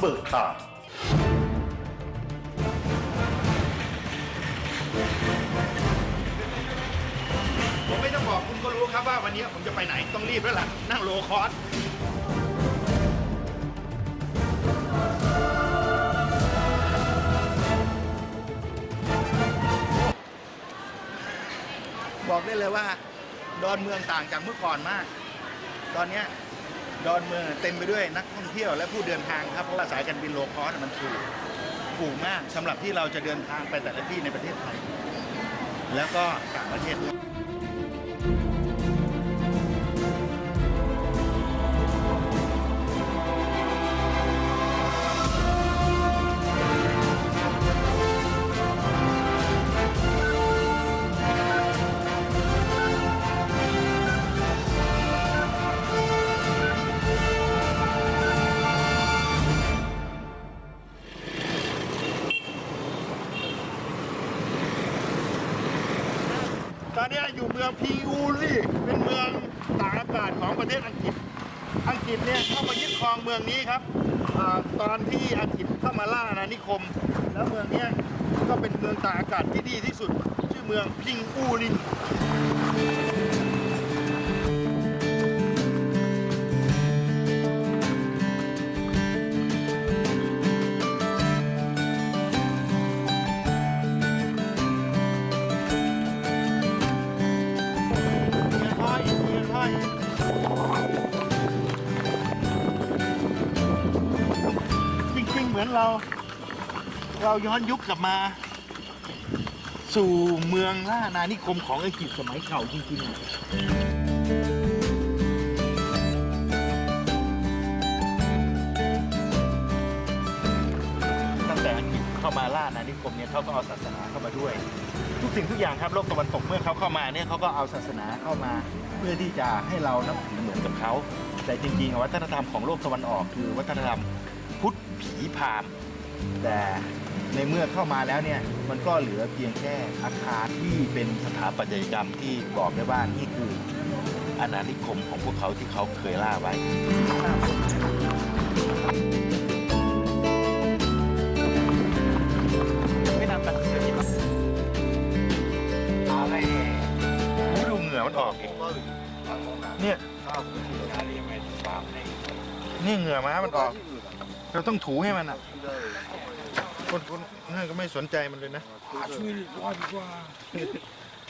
เบิกทางผมไม่ต้องบอกคุณก็รู้ครับว่าวันนี้ผมจะไปไหนต้องรีบแล้วล่ะ นั่งโลคอร์สบอกได้เลยว่า ดอนเมืองต่างจากเมื่อก่อนมาก ตอนนี้ ดอนเมืองเต็มไปด้วยนักท่องเที่ยวและผู้เดินทางครับเพราะว่าสายการบินโลคอสมันถูกถูกมากสำหรับที่เราจะเดินทางไปแต่ละที่ในประเทศไทย แล้วก็ต่างประเทศด้วย อยู่เมืองพิอูรี่เป็นเมืองตากอากาศของประเทศอังกฤษ อังกฤษเนี่ยเข้ามายึดครองเมืองนี้ครับอตอนที่อังกฤษเข้ามาล่าอาณานิคม แล้วเมืองเนี้ยก็เป็นเมืองตากอากาศที่ดีที่สุด ชื่อเมืองพิงอูริน เรา เราย้อนยุคกลับมา สู่เมืองล่าอาณานิคมของอังกฤษสมัยเก่าจริงๆ ตั้งแต่อังกฤษเข้ามาล่าอาณานิคมเนี่ยเขาก็เอาศาสนาเข้ามาด้วย ทุกสิ่งทุกอย่างครับโลกตะวันตกเมื่อเขาเข้ามาเนี่ยเขาก็เอาศาสนาเข้ามา เพื่อที่จะให้เรานับถือเหมือนกับเขาแต่จริงๆวัฒนธรรมของโลกตะวันออกคือวัฒนธรรม พุทธผีพราหมณ์แต่ในเมื่อเข้ามาแล้วเนี่ยมันก็เหลือเพียงแค่อาคารที่เป็นสถาปัตยกรรมที่บอกได้ว่านี่คืออาณานิคมของพวกเขาที่เขาเคยล่าไว้ ไม่นำตัดเสียที่อะไรดูเหงื่อมันออกเองเนี่ย นี่เหงื่อม้ามันออก เราต้องถูให้มันอะ คนคนนั่นก็ไม่สนใจมันเลยนะ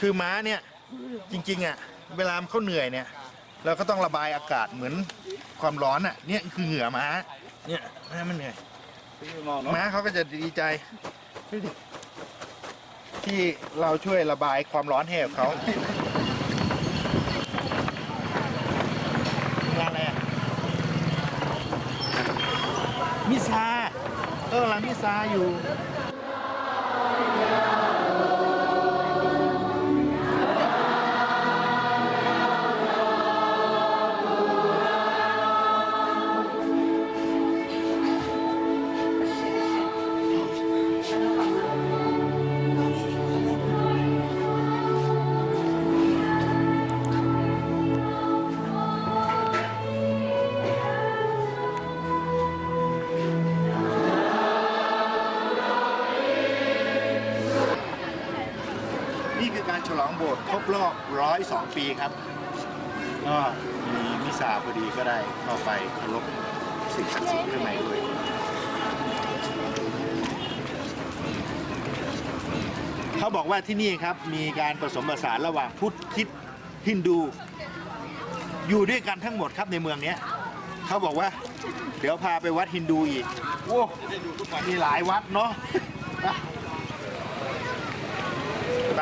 คือม้าเนี่ยจริงๆอะเวลาเขาเหนื่อยเนี่ย เราก็ต้องระบายอากาศเหมือนความร้อนอะเนี่ยคือเหงื่อม้าเนี่ยม้ามันเหนื่อยม้าเขาก็จะดีใจที่เราช่วยระบายความร้อนให้กับเขางานอะไรอะ มิซา เออกำลังมิซาอยู่ ฉลองโบสถ์ครบรอบ 102 ปีครับ ก็มีมิสซาพอดีก็ได้เข้าไปเคารพสิ่งศักดิ์สิทธิ์ข้างในด้วยเขาบอกว่าที่นี่ครับมีการผสมผสานระหว่างพุทธคริดฮินดู อยู่ด้วยกันทั้งหมดครับในเมืองเนี้ยเขาบอกว่า เดี๋ยวพาไปวัดฮินดูอีกโอ้มีหลายวัดเนาะไปไป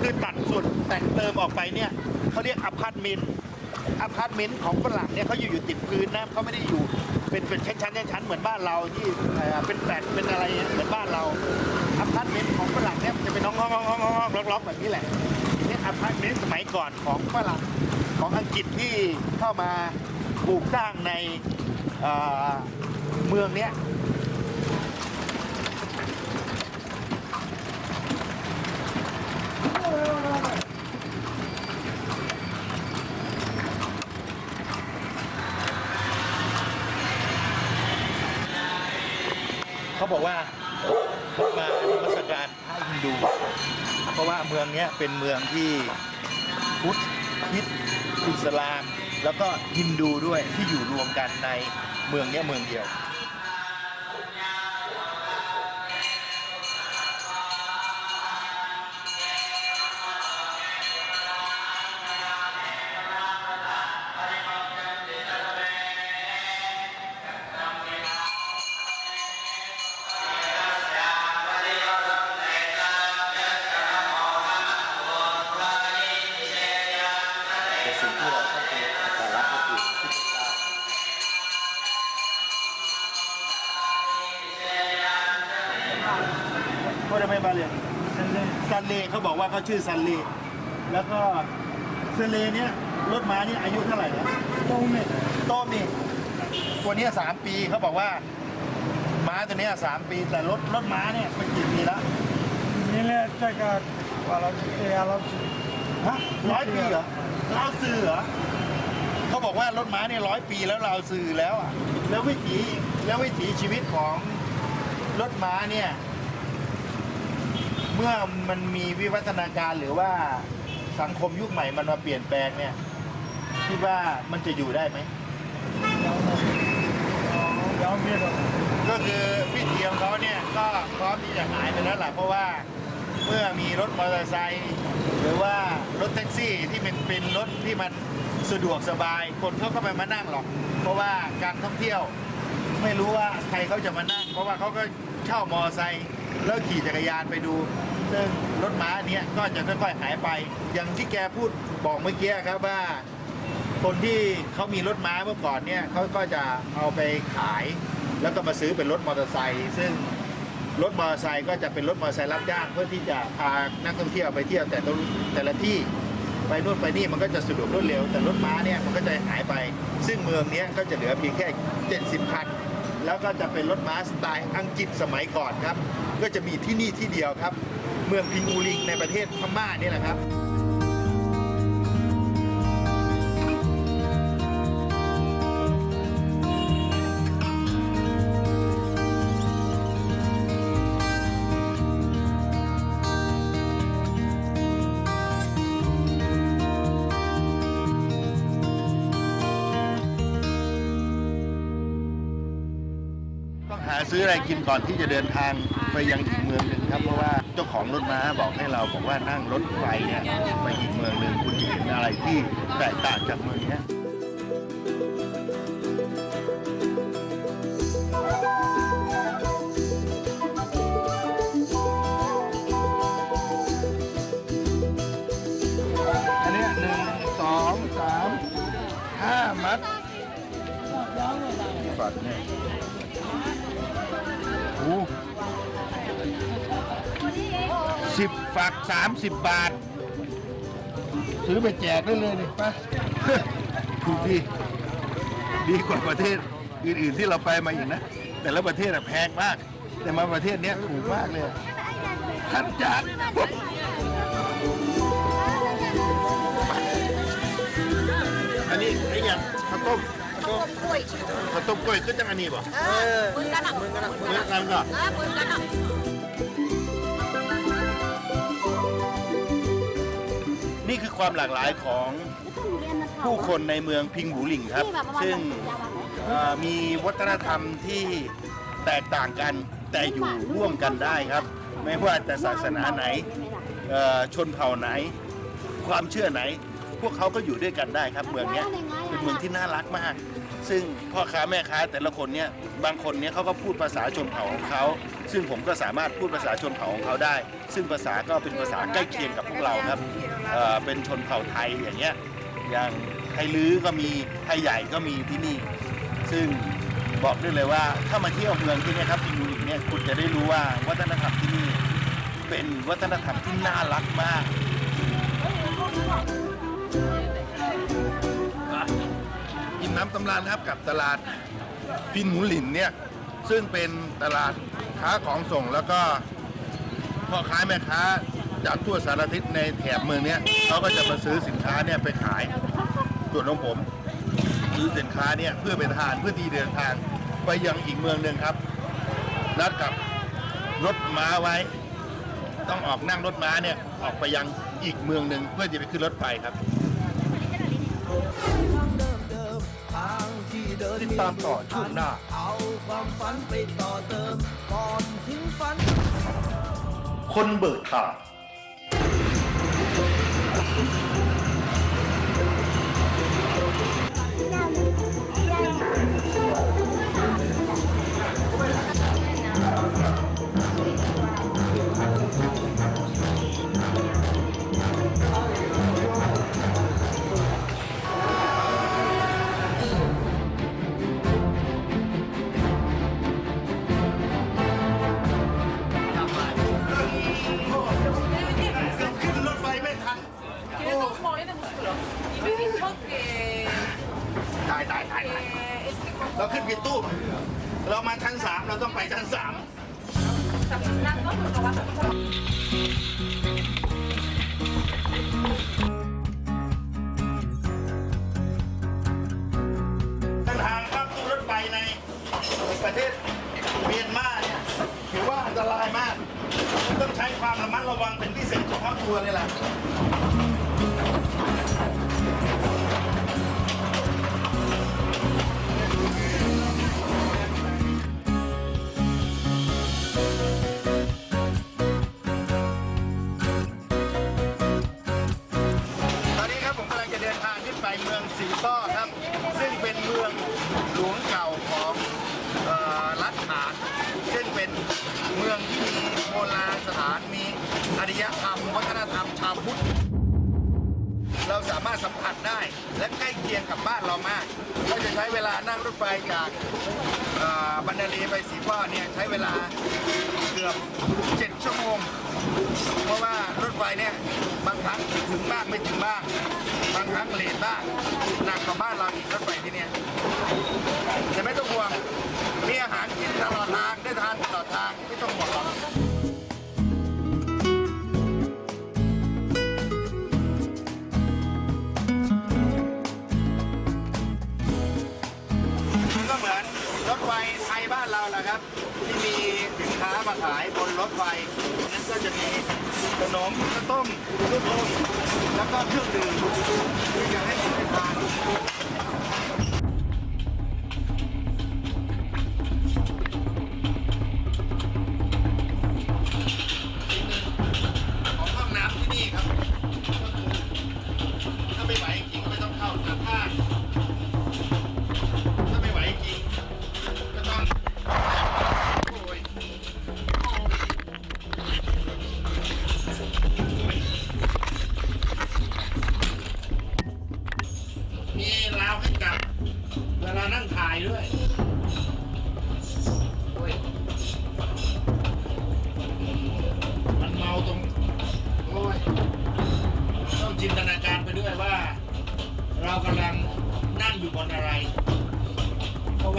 คือตัดส่วน แต่งเติมออกไปเนี่ยเขาเรียกอพาร์ตเมนต์อพาร์ตเมนต์ของฝรั่งเนี่ยเขาอยู่อยู่ติดพื้นนะเขาไม่ได้อยู่เป็นเป็นชั้นชั้นชั้นเหมือนบ้านเราที่เป็นแฟลตเป็นอะไรเหมือนบ้านเราอพาร์ตเมนต์ของฝรั่งเนี่ยจะเป็นห้องห้องห้องห้องห้องล็อกๆแบบนี้แหละนี่อพาร์ตเมนต์สมัยก่อนของฝรั่งของอังกฤษที่เข้ามาปลูกสร้างในเมืองเนี้ย เขาบอกว่ามาธรรมสการพระฮินดู เพราะว่าเมืองนี้เป็นเมืองที่พุทธคิดอิสลาม แล้วก็ฮินดูด้วยที่อยู่รวมกันในเมืองนี้เมืองเดียว บาเลียซันเลเขาบอกว่าเขาชื่อซันเลแล้วก็ซันเลเนี่ยรถม้านี่อายุเท่าไหร่นะโต้มเนี่ยโต้มนี่ตัวเนี้ยสามปีเขาบอกว่า ม้าตัวเนี้ยสามปีแต่รถรถม้าเนี่ยเป็นกี่ปีแล้ว Nile tekrar alıcı, alıcı. ฮะร้อยปีเหรอเราวซื้อเหรอเขาบอกว่ารถม้าเนี่ยร้อยปีแล้วเราวซื้อแล้วอะแล้ววิถีแล้ววิถีชีวิตของรถม้าเนี่ยเมื่อมันมีวิวัฒนาการหรือว่าสังคมยุคใหม่มันมาเปลี่ยนแปลงเนี่ยคิดว่ามันจะอยู่ได้ไหม Yan bir de. ก็คือวิธีของเขาเนี่ยก็พร้อมที่จะหายไปแล้วล่ะเพราะว่าเมื่อมีรถมอเตอร์ไซค์หรือว่ารถแท็กซี่ที่เป็นเป็นรถที่มันสะดวกสบาย คนเขาก็ไปมานั่งหรอก เพราะว่าการท่องเที่ยวไม่รู้ว่าใครเขาจะมานั่ง เพราะว่าเขาก็เช่ามอเตอร์ไซค์แล้วขี่จักรยานไปดู ซึ่งรถม้าอันเนี้ยก็จะค่อยๆหายไป อย่างที่แกพูดบอกเมื่อกี้ครับว่า คนที่เขามีรถม้าเมื่อก่อนเนี่ยเขาก็จะเอาไปขาย แล้วก็มาซื้อเป็นรถมอเตอร์ไซค์ซึ่งรถมอเตอร์ไซค์ก็จะเป็นรถมอเตอร์ไซค์รับจ้างเพื่อที่จะพานักท่องเที่ยวไปเที่ยวแต่ละแต่ละที่ไปนู่นไปนี่มันก็จะสะดวกรวดเร็ว แต่รถม้าเนี่ยมันก็จะหายไป ซึ่งเมืองนี้ก็จะเหลือเพียงแค่ 70 คัน แล้วก็จะเป็นรถม้าสไตล์อังกฤษสมัยก่อนครับ ก็จะมีที่นี่ที่เดียวครับ เมืองพิงอูริงในประเทศพม่านี่แหละครับต้องหาซื้ออะไรกินก่อนที่จะเดินทาง ไปยังอีกเมืองหนึ่งครับเพราะว่าเจ้าของรถม้าบอกให้เราบอกว่านั่งรถไฟเนี่ยไปอีกเมืองหนึ่งคุณจะเห็นอะไรที่แตกต่างจากเมืองเนี้ยอันเนี้ยหนึ่งสองสามห้ามัดฝัดเนี่ย สิบฝัก 30 บาท ซื้อไปแจกได้เลยนี่ปะถูกดีดีกว่าประเทศอื่นๆที่เราไปมาอีกนะ แต่ละประเทศอะแพงมาก แต่มาประเทศเนี้ยถูกมากเลยทันจัดอันนี้ไอ้ยังข้าวต้มข้าวต้มกล้วยข้าวต้มกล้วยก็จัอันนี้ป่ะเออมือกัน่ะมือกัน่ะมือกัน่ะกั นี่คือความหลากหลายของผู้คนในเมืองพิงหูหลิงครับ ซึ่งเอ่อมีวัฒนธรรมที่แตกต่างกันแต่อยู่ร่วมกันได้ครับ ไม่ว่าจะศาสนาไหนเอ่อชนเผ่าไหน ความเชื่อไหน พวกเขาก็อยู่ด้วยกันได้ครับ เมืองเนี้ยเป็นเมืองที่น่ารักมาก ซึ่งพ่อค้าแม่ค้าแต่ละคนเนี่ยบางคนเนี่ยเขาก็พูดภาษาชนเผ่าของเขาซึ่งผมก็สามารถพูดภาษาชนเผ่าของเขาได้ ซึ่งภาษาก็เป็นภาษาใกล้เคียงกับพวกเราครับ เอ่อเป็นชนเผ่าไทยอย่างเงี้ยอย่างไทยลื้อก็มีไทยใหญ่ก็มีที่นี่ ซึ่งบอกได้เลยว่าถ้ามาเที่ยวเมืองที่เนี่ยครับพิมูริกเนี่ยคุณจะได้รู้ว่าวัฒนธรรมที่นี่ เป็นวัฒนธรรมที่น่ารักมาก กินน้ำตำรานครับกับตลาดพินหูหลินเนี่ย ซึ่งเป็นตลาดค้าของส่งแล้วก็พ่อค้าแม่ค้า จากทั่วสารทิศในแถบเมืองเนี้ยเขาก็จะมาซื้อสินค้าเนี่ยไปขาย ส่วนของผมซื้อสินค้าเนี่ยเพื่อไปทานเพื่อที่เดินทางไปยังอีกเมืองหนึ่งครับนัดกับรถม้าไว้ ต้องออกนั่งรถม้าเนี่ยออกไปยังอีกเมืองหนึ่งเพื่อจะไปขึ้นรถไฟครับติดตามต่อช่วงหน้า เอาความฝันไปต่อเติมก่อนถึงฝัน คนเบิกทาง Thank you. ความระมัดระวังเป็นพิเศษเฉพาะตัวเลยล่ะามารถสัมผัสได้ และใกล้เคียงกับบ้านเรามากเราจะใช้เวลานั่งรถไฟจากบันดาลีไปสีป้อเนี่ยใช้เวลาเกือบ 7 ชั่วโมง เพราะว่ารถไฟเนี่ยบางครั้งถึงบ้างไม่ถึงบ้าง บางครั้งเลทบ้างหนักกว่าบ้านเราอีกรถไฟที่เนี่ยแต่ไม่ต้องห่วงมีอาหารกินตลอดทางได้ทานตลอดทางไม่ต้องห่วงหรอก มาขายบนรถไฟนั้นก็จะมีขนมข้าวต้มลูกอมแล้วก็เครื่องดื่มที่จะให้คุณทาน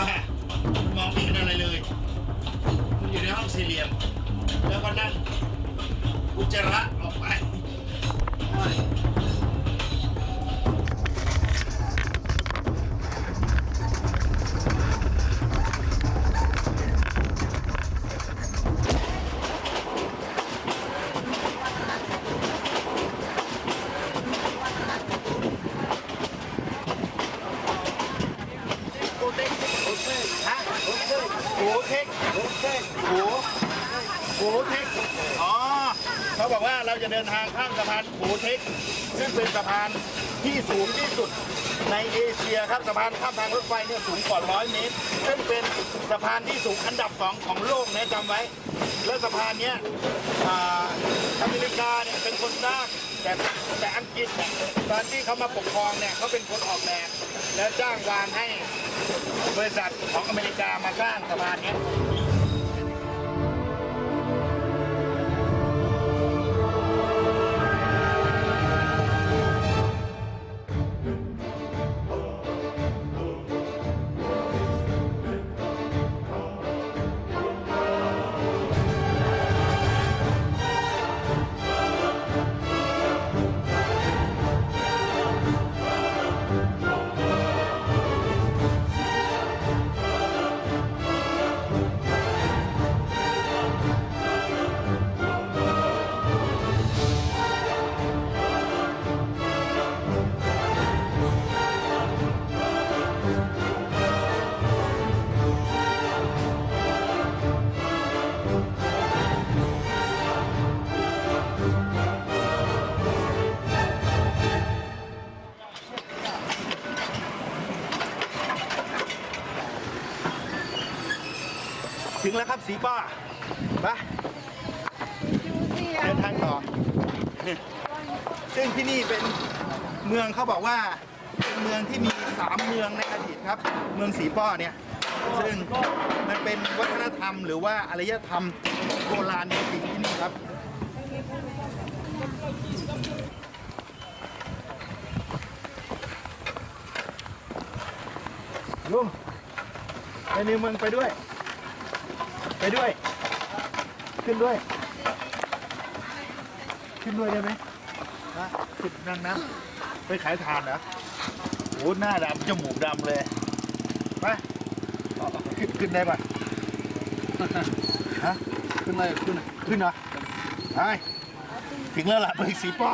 ว่ามองไม่เห็นอะไรเลย มันอยู่ในห้องสี่เหลี่ยม แล้วก็นั่งอุจจาระออกไป เป็นสะพานที่สูงที่สุดในเอเชียครับสะพานข้ามทางรถไฟเนี่ยสูงกว่าร้อยเมตร ซึ่งเป็นสะพานที่สูงอันดับสองของโลกนะจำไว้ และสะพานเนี้ยอเมริกาเนี่ยเป็นคนสร้างแต่แต่อังกฤษเนี่ยตอนที่เขามาปกครองเนี่ยเขาเป็นคนออกแบบ แล้วจ้างวานให้บริษัทของอเมริกามาสร้างสะพานเนี้ สีป้าไปเดินทางต่อ ซึ่งที่นี่เป็นเมืองเขาบอกว่าเป็นเมืองที่มีสามเมืองในอดีตครับ เมืองสีป้อเนี่ย ซึ่งมันเป็นวัฒนธรรมหรือว่าอารยธรรมโบราณจริงที่นี่ครับลุงไปในเมืองไปด้วย ไปด้วย ขึ้นด้วย ขึ้นด้วยได้ไหมฮะขึ้นนั่งน้ำไปขายทานเหรอโอ้หน้าดำจมูกดำเลยไปเอาขึ้นขึ้นได้ปะฮะ ขึ้นเลยขึ้น ขึ้นเหรอไปถึงแล้วล่ะเมืองสีป้อ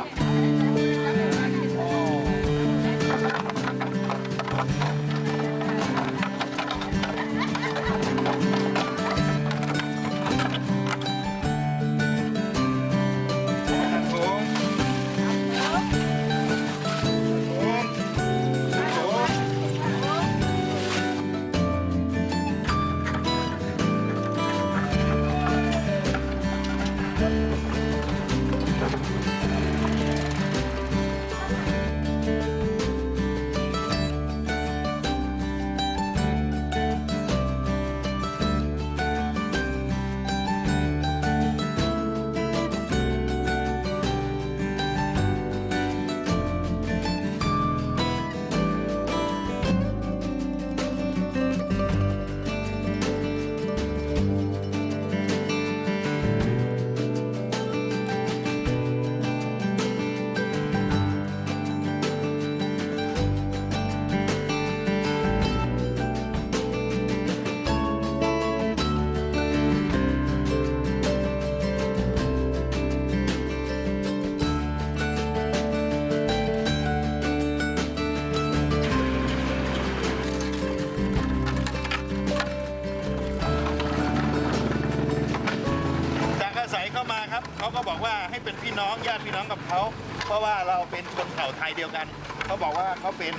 ให้เป็นพี่น้องญาติพี่น้องกับเขา เพราะว่าเราเป็นคนเผ่าไทยเดียวกัน เขาบอกว่าเขาเป็น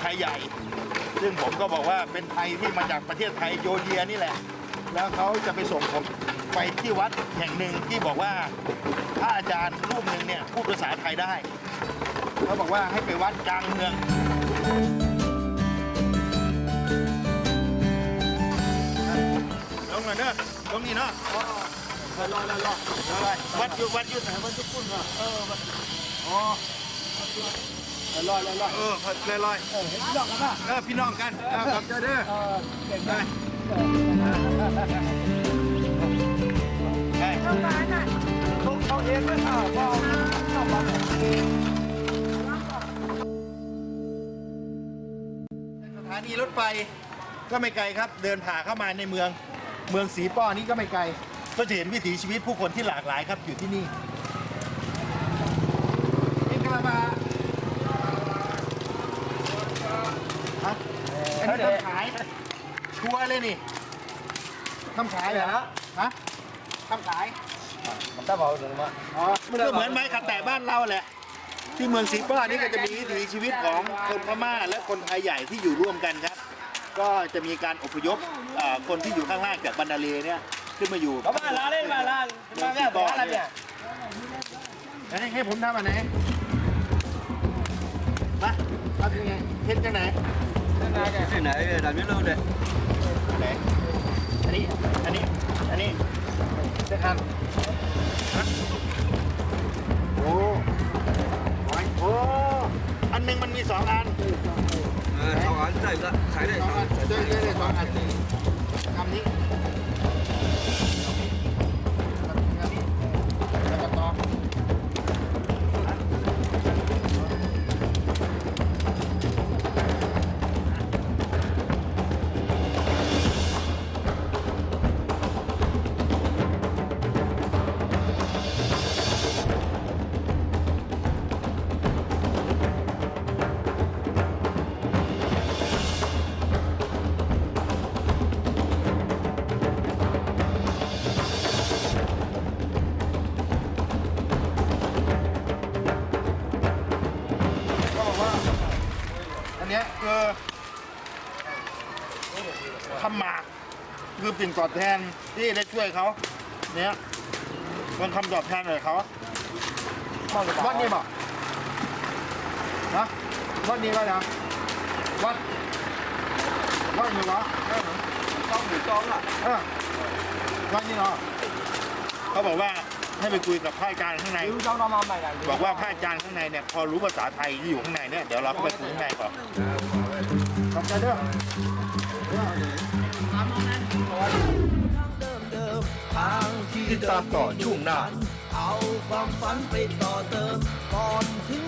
ไทยใหญ่ ซึ่งผมก็บอกว่าเป็นไทยที่มาจากประเทศไทยโยเยียนี่แหละ แล้วเขาจะไปส่งผมไปที่วัดแห่งหนึ่งที่บอกว่าพระอาจารย์รูปหนึ่งเนี่ยพูดภาษาไทยได้เขาบอกว่าให้ไปวัดกลางเมืองลงหน่อยเนอะลงนี่เนอะ ลอยลอยลอยลอยลอยวัดอยู่วัดอยู่ไหนวัดจุกุ่นเหรอเออวัดอ๋อลอยลอยลอยเออลอยลอยเออพี่น้องกันป่ะเออพี่น้องกันเออขอบใจเด้อเออเก่งได้ใช่เขาเขาเองไม่ข่าวเขาเข้ามาสถานีรถไฟก็ไม่ไกลครับ เดินผ่าเข้ามาในเมือง เมืองสีป้อนี่ก็ไม่ไกล ก็จะเห็นวิถีชีวิตผู้คนที่หลากหลายครับอยู่ที่นี่เอ็งกระบาฮะอันนี้ต้องขายชัวร์เลยนี่คำขายเหรอฮะคำขายมันต้องเอาหนึ่งมาอ๋อมันก็เหมือนไม้ขัดแตะบ้านเราแหละ ที่เมืองสีป้อนี่ก็จะมีวิถีชีวิตของคนพม่าและคนไทยใหญ่ที่อยู่ร่วมกันครับ ก็จะมีการอพยพเอ่อคนที่อยู่ข้างล่างจากบันดาเลเนี่ย ขึ้นมาอยู่เขามาลาเล่นมาลามาแก้ปัญหาอะไรเนี่ยให้ให้ผมทำอันไหนมาทำยังไงเฮ็ดจังไหนที่ไหนดันไม่รู้เลยไหนอันนี้อันนี้อันนี้เจ็ดอันฮะโอ้โอ้ยโอ้อันหนึงมันมีสองอันเออสองอันใส่ละใช้ได้สสอองงอัอันนได้ได้ได้สองอัน คำหมากคือสิ่งตอบแทนที่ได้ช่วยเขาเนี้ยเป็นคำตอบแทนเลยเขาวัดนี้บอกนะวัดนี้ก็นะวัดวัดนี้วะต้องหรือต้องอะเออวัดนี้เนาะเขาบอกว่าให้ไปคุยกับพระอาจารย์ข้างในรู้จ้องน้องมาใหม่กันบอกว่าพระอาจารย์ข้างในเนี่ยพอรู้ภาษาไทยที่อยู่ข้างในเนี่ยเดี๋ยวเราเข้าไปคุยข้างในก่อนขอบใจเด้อ ติดตามต่อช่วงหน้า เอาความฝันไปต่อเติมก่อนถึงฝันวัน